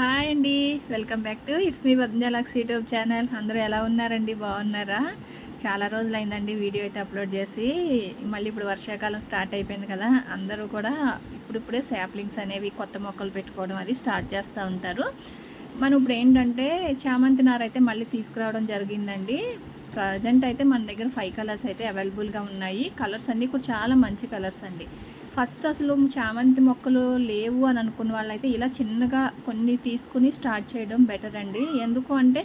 Hi అండి. Welcome back to it's me పద్మజాలక్స్ YouTube channel. అందరూ ఎలా ఉన్నారండి? బాగున్నారా? చాలా రోజులైందండి వీడియో అయితే అప్లోడ్ చేసి. మళ్ళీ ఇప్పుడు వర్షాకాలం స్టార్ట్ అయిపోయింది కదా అందరూ కూడా ఇప్పుడిప్పుడే శాప్లింగ్స్ అనేవి కొత్త మొక్కలు పెట్టుకోవడం అది స్టార్ట్ చేస్తూ ఉంటారు. మనం ఇప్పుడు ఏంటంటే చామంతి నార అయితే మళ్ళీ తీసుకురావడం జరిగిందండి. ప్రజెంట్ అయితే మన దగ్గర ఫైవ్ కలర్స్ అయితే అవైలబుల్గా ఉన్నాయి. కలర్స్ అన్నీ కూడా చాలా మంచి కలర్స్ అండి. ఫస్ట్ అసలు చామంతి మొక్కలు లేవు అని అనుకున్న వాళ్ళైతే ఇలా చిన్నగా కొన్ని తీసుకుని స్టార్ట్ చేయడం బెటర్ అండి. ఎందుకు అంటే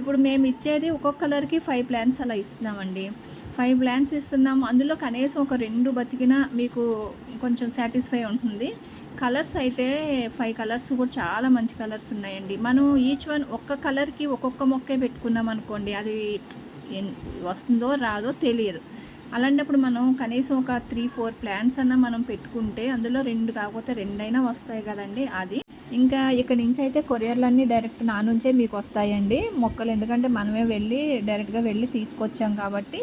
ఇప్పుడు మేము ఇచ్చేది ఒక్కొక్క కలర్కి ఫైవ్ ప్లాన్స్ అలా ఇస్తున్నామండి. ఫైవ్ ప్లాన్స్ ఇస్తున్నాము అందులో కనీసం ఒక రెండు బతికినా మీకు కొంచెం సాటిస్ఫై ఉంటుంది. కలర్స్ అయితే ఫైవ్ కలర్స్ కూడా చాలా మంచి కలర్స్ ఉన్నాయండి. మనం ఈచ్ వన్ ఒక్క కలర్కి ఒక్కొక్క మొక్కే పెట్టుకున్నాం అనుకోండి అది వస్తుందో రాదో తెలియదు. అలాంటప్పుడు మనం కనీసం ఒక త్రీ ఫోర్ ప్లాంట్స్ అన్న మనం పెట్టుకుంటే అందులో రెండు కాకపోతే రెండైనా వస్తాయి కదండి అది. ఇంకా ఇక్కడ నుంచి అయితే కొరియర్లన్నీ డైరెక్ట్ నా నుంచే మీకు వస్తాయండి. మొక్కలు ఎందుకంటే మనమే వెళ్ళి డైరెక్ట్గా వెళ్ళి తీసుకొచ్చాం కాబట్టి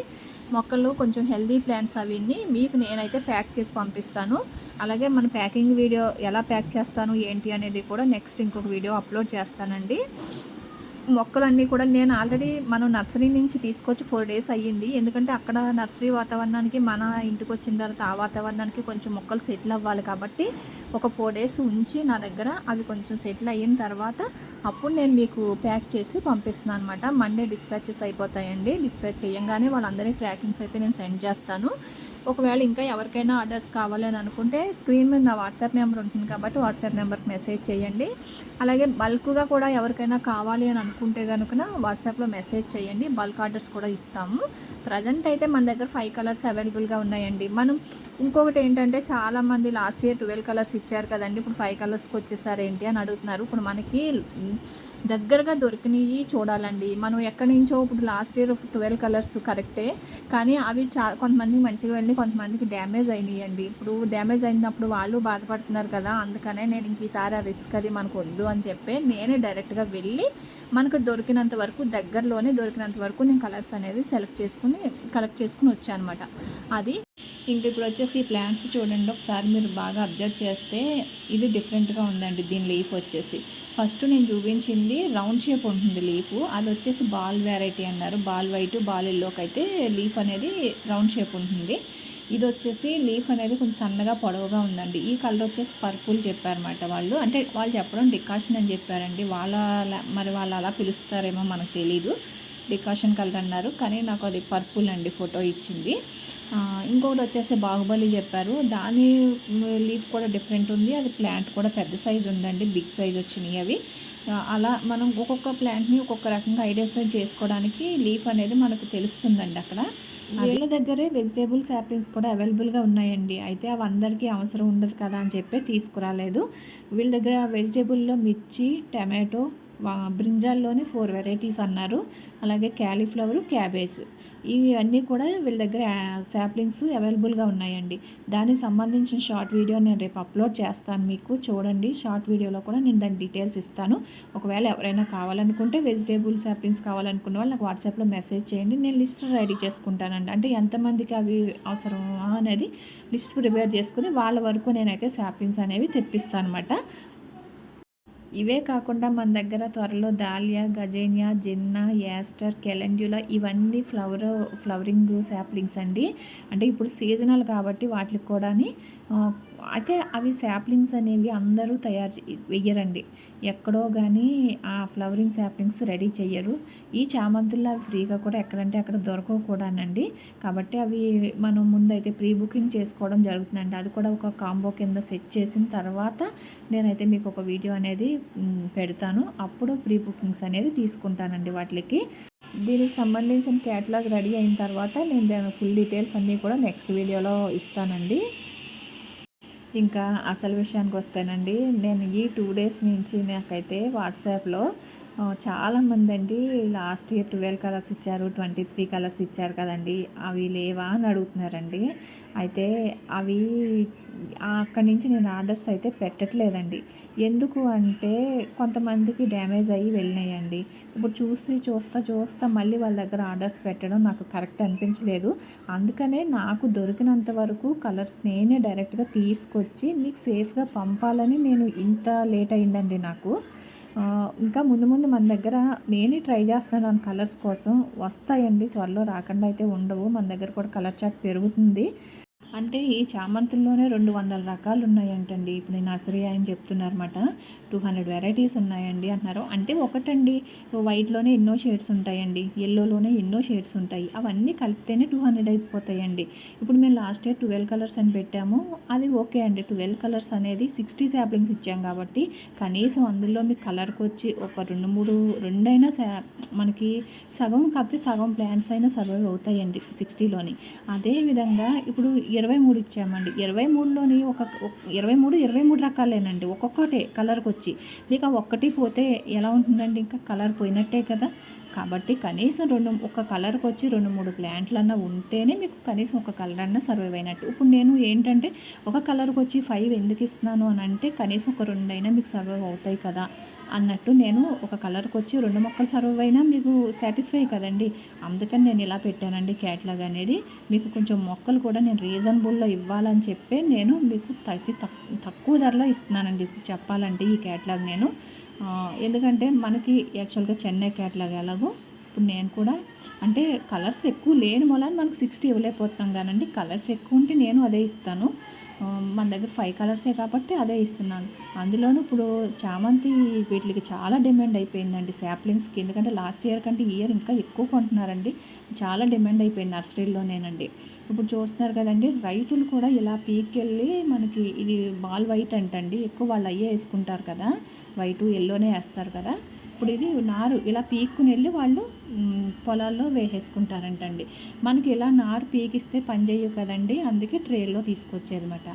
మొక్కలు కొంచెం హెల్దీ ప్లాంట్స్ అవన్నీ మీకు నేనైతే ప్యాక్ చేసి పంపిస్తాను. అలాగే మన ప్యాకింగ్ వీడియో ఎలా ప్యాక్ చేస్తాను ఏంటి అనేది కూడా నెక్స్ట్ ఇంకొక వీడియో అప్లోడ్ చేస్తానండి. మొక్కలన్నీ కూడా నేను ఆల్రెడీ మనం నర్సరీ నుంచి తీసుకొచ్చి ఫోర్ డేస్ అయ్యింది. ఎందుకంటే అక్కడ నర్సరీ వాతావరణానికి మన ఇంటికి వచ్చిన తర్వాత ఆ వాతావరణానికి కొంచెం మొక్కలు సెటిల్ అవ్వాలి కాబట్టి ఒక ఫోర్ డేస్ ఉంచి నా దగ్గర అవి కొంచెం సెటిల్ అయిన తర్వాత అప్పుడు నేను మీకు ప్యాక్ చేసి పంపిస్తున్నాను అనమాట మండే డిస్పాచెస్ అయిపోతాయండి. డిస్పాచ్ చేయంగానే వాళ్ళందరికీ ట్రాకింగ్స్ అయితే నేను సెండ్ చేస్తాను. ఒకవేళ ఇంకా ఎవరికైనా ఆర్డర్స్ కావాలని అనుకుంటే స్క్రీన్ మీద నా వాట్సాప్ నెంబర్ ఉంటుంది కాబట్టి వాట్సాప్ నెంబర్కి మెసేజ్ చేయండి. అలాగే బల్క్గా కూడా ఎవరికైనా కావాలి అని అనుకుంటే కనుక వాట్సాప్లో మెసేజ్ చేయండి. బల్క్ ఆర్డర్స్ కూడా ఇస్తాము. ప్రజెంట్ అయితే మన దగ్గర ఫైవ్ కలర్స్ అవైలబుల్గా ఉన్నాయండి. మనం ఇంకొకటి ఏంటంటే చాలామంది లాస్ట్ ఇయర్ ట్వెల్వ్ కలర్స్ ఇచ్చారు కదండి. ఇప్పుడు ఫైవ్ కలర్స్కి వచ్చేసారు ఏంటి అని అడుగుతున్నారు. ఇప్పుడు మనకి దగ్గరగా దొరికినవి చూడాలండి. మనం ఎక్కడి నుంచో ఇప్పుడు లాస్ట్ ఇయర్ ట్వెల్వ్ కలర్స్ కరెక్టే. కానీ అవి చా కొంతమందికి మంచిగా వెళ్ళి కొంతమందికి డ్యామేజ్ అయినాయండి. ఇప్పుడు డ్యామేజ్ అయినప్పుడు వాళ్ళు బాధపడుతున్నారు కదా అందుకనే నేను ఇంక ఈసారి ఆ రిస్క్ అది మనకు వద్దు అని చెప్పి నేనే డైరెక్ట్గా వెళ్ళి మనకు దొరికినంత వరకు దగ్గరలోనే దొరికినంత వరకు నేను కలర్స్ అనేది సెలెక్ట్ చేసుకుని కలెక్ట్ చేసుకుని వచ్చానమాట. అది ఇంక ఇప్పుడు వచ్చేసి ఈ ప్లాంట్స్ చూడండి ఒకసారి మీరు బాగా అబ్జర్వ్ చేస్తే ఇది డిఫరెంట్గా ఉందండి. దీని లీఫ్ వచ్చేసి. ఫస్ట్ నేను చూపించింది రౌండ్ షేప్ ఉంటుంది లీఫ్ అది వచ్చేసి బాల్ వెరైటీ అన్నారు. బాల్ వైట్ బాల్ ఎల్లోకి అయితే లీఫ్ అనేది రౌండ్ షేప్ ఉంటుంది. ఇది వచ్చేసి లీఫ్ అనేది కొంచెం సన్నగా పొడవుగా ఉందండి. ఈ కలర్ వచ్చేసి పర్పుల్ చెప్పారన్నమాట వాళ్ళు. అంటే వాళ్ళు చెప్పడం డికాషన్ అని చెప్పారండి. వాళ్ళ మరి వాళ్ళు అలా పిలుస్తారేమో మనకు తెలీదు. డికాషన్ కలర్ అన్నారు. కానీ నాకు అది పర్పుల్ అండి ఫోటో ఇచ్చింది. ఇంకొకటి వచ్చేసి బాహుబలి చెప్పారు. దాని లీఫ్ కూడా డిఫరెంట్ ఉంది. అది ప్లాంట్ కూడా పెద్ద సైజు ఉందండి. బిగ్ సైజ్ వచ్చినాయి అవి. అలా మనం ఒక్కొక్క ప్లాంట్ని ఒక్కొక్క రకంగా ఐడెంటిఫై చేసుకోవడానికి లీఫ్ అనేది మనకు తెలుస్తుందండి అక్కడ. వీళ్ళ దగ్గరే వెజిటేబుల్ శాప్లింగ్స్ కూడా అవైలబుల్గా ఉన్నాయండి. అయితే అవి అందరికీ అవసరం ఉండదు కదా అని చెప్పి తీసుకురాలేదు. వీళ్ళ దగ్గర వెజిటేబుల్లో మిర్చి టమాటో బ్రింజాల్లోనే ఫోర్ వెరైటీస్ అన్నారు. అలాగే క్యాలీఫ్లవర్ క్యాబేజ్. ఇవి అన్నీ కూడా వీళ్ళ దగ్గర శాప్లింగ్స్ అవైలబుల్గా ఉన్నాయండి. దానికి సంబంధించిన షార్ట్ వీడియో నేను రేపు అప్లోడ్ చేస్తాను మీకు. చూడండి షార్ట్ వీడియోలో కూడా నేను దాని డీటెయిల్స్ ఇస్తాను. ఒకవేళ ఎవరైనా కావాలనుకుంటే వెజిటేబుల్ శాప్లింగ్స్ కావాలనుకున్న వాళ్ళు నాకు వాట్సాప్లో మెసేజ్ చేయండి. నేను లిస్ట్ రెడీ చేసుకుంటానండి. అంటే ఎంతమందికి అవి అవసరమా అనేది లిస్ట్ ప్రిపేర్ చేసుకుని వాళ్ళ వరకు నేనైతే శాప్లింగ్స్ అనేవి తెప్పిస్తాను అనమాట ఇవే కాకుండా మన దగ్గర త్వరలో dahlia gazania zinnia aster calendula ఇవన్నీ ఫ్లవర్ ఫ్లవరింగ్ శాప్లింగ్స్ అండి. అంటే ఇప్పుడు సీజనల్ కాబట్టి వాటికి కూడా అయితే అవి శాప్లింగ్స్ అనేవి అందరూ తయారు వెయ్యరండి. ఎక్కడో కానీ ఆ ఫ్లవరింగ్ శాప్లింగ్స్ రెడీ చేయరు ఈ చామంతుల్లో అవి ఫ్రీగా కూడా ఎక్కడంటే అక్కడ దొరకవు కూడానండి. కాబట్టి అవి మనం ముందైతే ప్రీ బుకింగ్ చేసుకోవడం జరుగుతుందండి. అది కూడా ఒక కాంబో కింద సెట్ చేసిన తర్వాత నేనైతే మీకు ఒక వీడియో అనేది పెడతాను. అప్పుడు ప్రీ బుకింగ్స్ అనేది తీసుకుంటానండి వాటికి. దీనికి సంబంధించిన క్యాటలాగ్ రెడీ అయిన తర్వాత నేను దాని ఫుల్ డీటెయిల్స్ అన్నీ కూడా నెక్స్ట్ వీడియోలో ఇస్తానండి. ఇంకా అసలు విషయానికి వస్తేనండి నేను ఈ టూ డేస్ నుంచి నాకైతే వాట్సాప్లో చాలామంది అండి లాస్ట్ ఇయర్ ట్వెల్వ్ కలర్స్ ఇచ్చారు ట్వంటీ త్రీ కలర్స్ ఇచ్చారు కదండి. అవి లేవా అని అడుగుతున్నారండి. అయితే అవి అక్కడి నుంచి నేను ఆర్డర్స్ అయితే పెట్టట్లేదండి. ఎందుకు అంటే కొంతమందికి డ్యామేజ్ అయ్యి వెళ్ళినాయండి. ఇప్పుడు చూసి చూస్తా చూస్తా మళ్ళీ వాళ్ళ దగ్గర ఆర్డర్స్ పెట్టడం నాకు కరెక్ట్ అనిపించలేదు. అందుకనే నాకు దొరికినంత వరకు కలర్స్ నేనే డైరెక్ట్గా తీసుకొచ్చి మీకు సేఫ్గా పంపాలని నేను ఇంత లేట్ అయిందండి నాకు. ఇంకా ముందు ముందు మన దగ్గర నేనే ట్రై చేస్తున్నాను కలర్స్ కోసం. వస్తాయండి త్వరలో రాకుండా అయితే ఉండవు. మన దగ్గర కూడా కలర్ చాట్ పెరుగుతుంది. అంటే ఈ చామంతుల్లోనే రెండు వందల రకాలు ఉన్నాయంటండి ఇప్పుడు నేను నర్సరీ ఆయన చెప్తున్నారన్నమాట. టూ హండ్రెడ్ వెరైటీస్ ఉన్నాయండి అంటున్నారు. అంటే ఒకటండి వైట్లోనే ఎన్నో షేడ్స్ ఉంటాయండి. ఎల్లోలోనే ఎన్నో షేడ్స్ ఉంటాయి. అవన్నీ కలిపితేనే టూ హండ్రెడ్ అయిపోతాయండి. ఇప్పుడు మేము లాస్ట్ ఇయర్ ట్వెల్వ్ కలర్స్ అని పెట్టాము. అది ఓకే అండి. ట్వెల్వ్ కలర్స్ అనేది సిక్స్టీ శాప్లింగ్స్ ఇచ్చాం కాబట్టి కనీసం అందులో మీ కలర్కి వచ్చి ఒక రెండు మూడు రెండైనా శా మనకి సగం కాకపోతే సగం ప్లాన్స్ అయినా సర్వైవ్ అవుతాయండి సిక్స్టీలోని. అదేవిధంగా ఇప్పుడు ఇరవై మూడు ఇచ్చామండి. ఇరవై మూడులోని ఒక ఇరవై మూడు ఇరవై మూడు రకాలేనండి. ఒక్కొక్కటే కలర్కి వచ్చి మీకు ఆ ఒక్కటి పోతే ఎలా ఉంటుందండి? ఇంకా కలర్ పోయినట్టే కదా? కాబట్టి కనీసం రెండు ఒక కలర్కి వచ్చి రెండు మూడు ప్లాంట్లన్నా ఉంటేనే మీకు కనీసం ఒక కలర్ అన్నా సర్వైవ్ అయినట్టు. ఇప్పుడు నేను ఏంటంటే ఒక కలర్కి వచ్చి ఫైవ్ ఎందుకు ఇస్తున్నాను అని అంటే కనీసం ఒక రెండైనా మీకు సర్వైవ్ అవుతాయి కదా? అన్నట్టు నేను ఒక కలర్కి వచ్చి రెండు మొక్కలు సర్వ్ అయినా మీకు సాటిస్ఫై కదండి. అందుకని నేను ఇలా పెట్టానండి క్యాట్లాగ్ అనేది. మీకు కొంచెం మొక్కలు కూడా నేను రీజనబుల్లో ఇవ్వాలని చెప్పి నేను మీకు అతి తక్కువ ధరలో ఇస్తున్నానండి చెప్పాలంటే ఈ క్యాట్లాగ్ నేను. ఎందుకంటే మనకి యాక్చువల్గా చెన్నై క్యాట్లాగ్ ఎలాగో ఇప్పుడు నేను కూడా అంటే కలర్స్ ఎక్కువ లేని వల్ల మనకు సిక్స్టీ ఇవ్వలేకపోతాం కానండి. కలర్స్ ఎక్కువ ఉంటే నేను అదే ఇస్తాను. మన దగ్గర ఫైవ్ కలర్సే కాబట్టి అదే ఇస్తున్నాను. అందులోనూ ఇప్పుడు చామంతి వీటికి చాలా డిమాండ్ అయిపోయిందండి శాప్లింగ్స్కి ఎందుకంటే లాస్ట్ ఇయర్ కంటే ఇయర్ ఇంకా ఎక్కువ కొంటున్నారండి. చాలా డిమాండ్ అయిపోయింది నర్సరీలోనేనండి. ఇప్పుడు చూస్తున్నారు కదండి రైతులు కూడా ఇలా పీకెళ్ళి మనకి ఇది బాల్ వైట్ అంటండి. ఎక్కువ వాళ్ళు అయ్యే వేసుకుంటారు కదా. వైటు ఎల్లోనే వేస్తారు కదా. ఇప్పుడు ఇది నారు ఇలా పీక్కుని వెళ్ళి వాళ్ళు పొలాల్లో వేసేసుకుంటారంటండి. మనకి ఇలా నారు పీకిస్తే పని చేయవు కదండి అందుకే ట్రేల్లో తీసుకొచ్చేదన్నమాట.